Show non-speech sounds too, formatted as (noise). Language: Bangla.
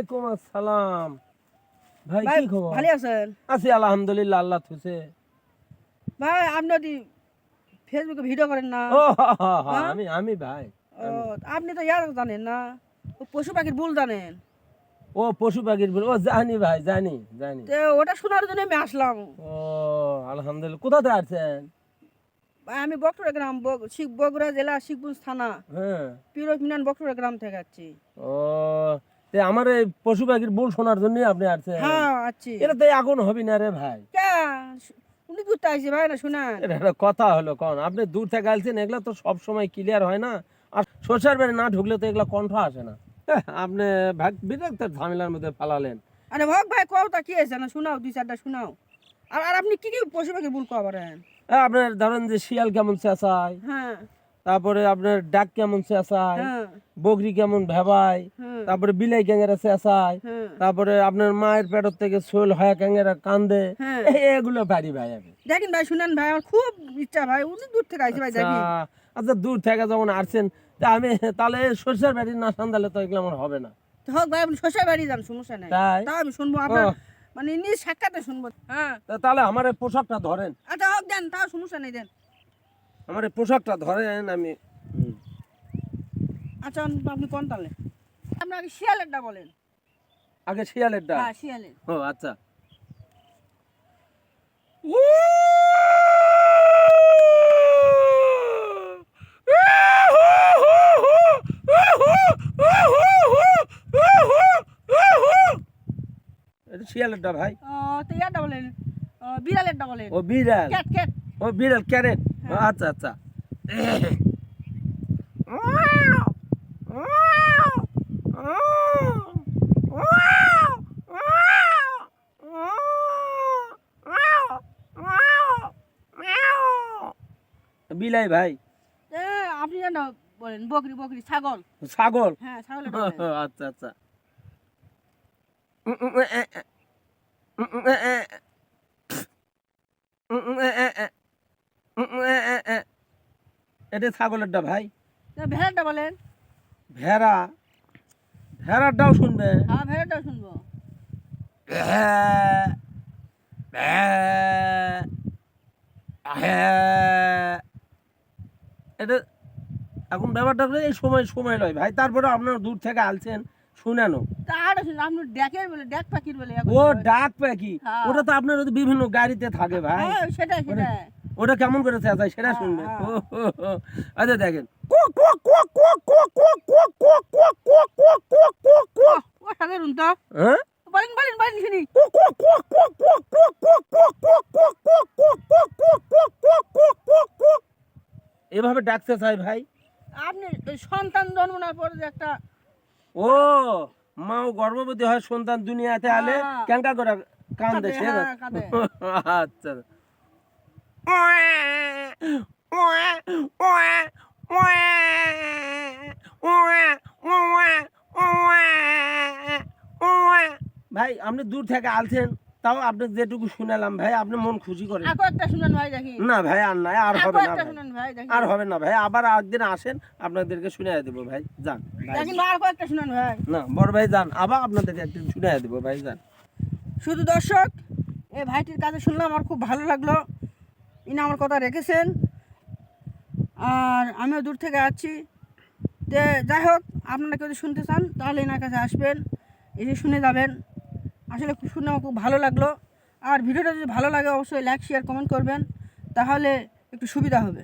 ওয়ালাইকুম আসসালাম। ভাই কি খবর? ভালো আছেন? আছি আলহামদুলিল্লাহ আল্লাহ থুসে ভাই আপনি ফেসবুকে ভিডিও করেন না? হ্যাঁ? আমি আমি ভাই আপনি তো ইয়ার জানেন না? পশু পাখির বুল জানেন। ও পশু পাখির বল ও জানি ভাই জানি জানি। তো ওটা শোনার জন্য আমি আসলাম। ও আলহামদুলিল্লাহ কোথাতে আছেন আমি বকটুরা গ্রাম বগুড়া জেলা শিখপুর থানা। হ্যাঁ। পিরোজ মিনান বকটুরা গ্রাম থেকে আসছি। ও তে আমার এই পশু পাখির বল শোনার জন্যই আপনি আসছেন। হ্যাঁ আছি। এটা তো এখন হবি না রে ভাই। উনি আসছে ভাই? না শুনেন। এটা কথা হলো কন আপনি দূর থেকে এগুলা তো সব সময় ক্লিয়ার হয় না। আর বেড়ে না ঢুকলে তো এগুলা কণ্ঠ আসে না। হ্যাঁ, আপনি ভাগ বিরক্ত ঝামেলার মধ্যে ফালালেন আরে ভগ ভাই কওটা কি আছে না শোনাও দুই চারটা শোনাও। আর আর আপনি কি কি পশু পাখির বুল কবেন হ্যাঁ, আপনার ধরেন যে শিয়াল কেমন চেঁচায়। হ্যাঁ। তারপরে আপনার ডাক কেমন চেঁচায় হ্যাঁ। বকরি কেমন ভেবায় হ্যাঁ। তারপরে বিলাই ক্যাঙ্গেরা চেঁচায় হ্যাঁ। তারপরে আপনার মায়ের পেটর থেকে শোল হয়া ক্যাঙ্গেরা কান্দে এগুলো পারি ভাই আমি। দেখেন ভাই শুনেন ভাই আমার খুব ইচ্ছা ভাই উনি দূর থেকে আসছে ভাই দেখি আচ্ছা, আচ্ছা দূর থেকে যখন আসছেন তা আমি তাহলে সরষের বাড়ি না সান্দালে তো এগুলো আমার হবে না। হোক ভাই আপনি শ্বশুর বাড়ি যান সমস্যা নাই। তাই? তাও আমি শুনব আপনার মানে নিজ সাক্ষাতে শুনব। হ্যাঁ। তাহলে আমার পোশাকটা ধরেন। আচ্ছা হোক দেন তাও সমস্যা নেই দেন। আমার এই পোশাকটা ধরেন আমি আচ্ছা আপনি কোন তাহলে আপনাকে শিয়ালেরটা বলেন। আগে শিয়ালেরটা? হ্যাঁ শিয়ালের। ও আচ্ছা। এটা শিয়ালেরটা ভাই? ও, তো ইয়ারটা বলেন। বিড়ালেরটা বলেন। ও বিড়াল। Cat cat. ও বিড়াল ক্যারেট। আচ্ছা আচ্ছা। বিলাই ভাই। এ, আপনি জান বলেন বকরি বকরি ছাগল। ছাগল? হ্যাঁ ছাগল (laughs) আচ্ছা আচ্ছা। এটা ছাগলেরটা ভাই। ভেড়াটা বলেন। ভেড়া। ভেড়াটাও শুনবে। হ্যাঁ ভেড়াটাও শুনব। এটা এখন ব্যাপারটা হলো এই সময় সময় লয় ভাই। তারপরে আপনারা দূর থেকে আলছেন শুনানো বলে ড্যাক পাখির বলে ও ডাক পাখি? হ্যাঁ। ওটা তো আপনার বিভিন্ন গাড়িতে থাকে ভাই। হ্যাঁ সেটাই সেটাই। ওটা কেমন করে চেঁচায় সেটা শুনবে আচ্ছা দেখেন এভাবে ডাকতে চাই ভাই আপনি সন্তান জন্ম না পরে একটা ও মা ও গর্ভবতী হয় সন্তান দুনিয়াতে আলে কেনটা করে কান দেশে আচ্ছা ভাই আপনি দূর থেকে আলছেন তাও আপনি যেটুকু শুনালাম ভাই আপনি মন খুশি করেন। আকো একটা শুনেন ভাই না ভাই আর নাই আর হবে না আর হবে না ভাই আবার একদিন আসেন আপনাদেরকে শুনে দেবো ভাই যান। না বড় ভাই যান আবার আপনাদেরকে একদিন শুনে দেবো ভাই যান। শুধু দর্শক এই ভাইটির কাছে শুনলাম আমার খুব ভালো লাগল। ইনি আমার কথা রেখেছেন। আর আমিও দূর থেকে আছি যে যাই হোক, আপনারা কেউ যদি শুনতে চান, তাহলে এনার কাছে আসবেন, এসে শুনে যাবেন। আসলে খুব শুনে আমার খুব ভালো লাগল। আর ভিডিওটা যদি ভালো লাগে, অবশ্যই লাইক শেয়ার কমেন্ট করবেন। তাহলে একটু সুবিধা হবে।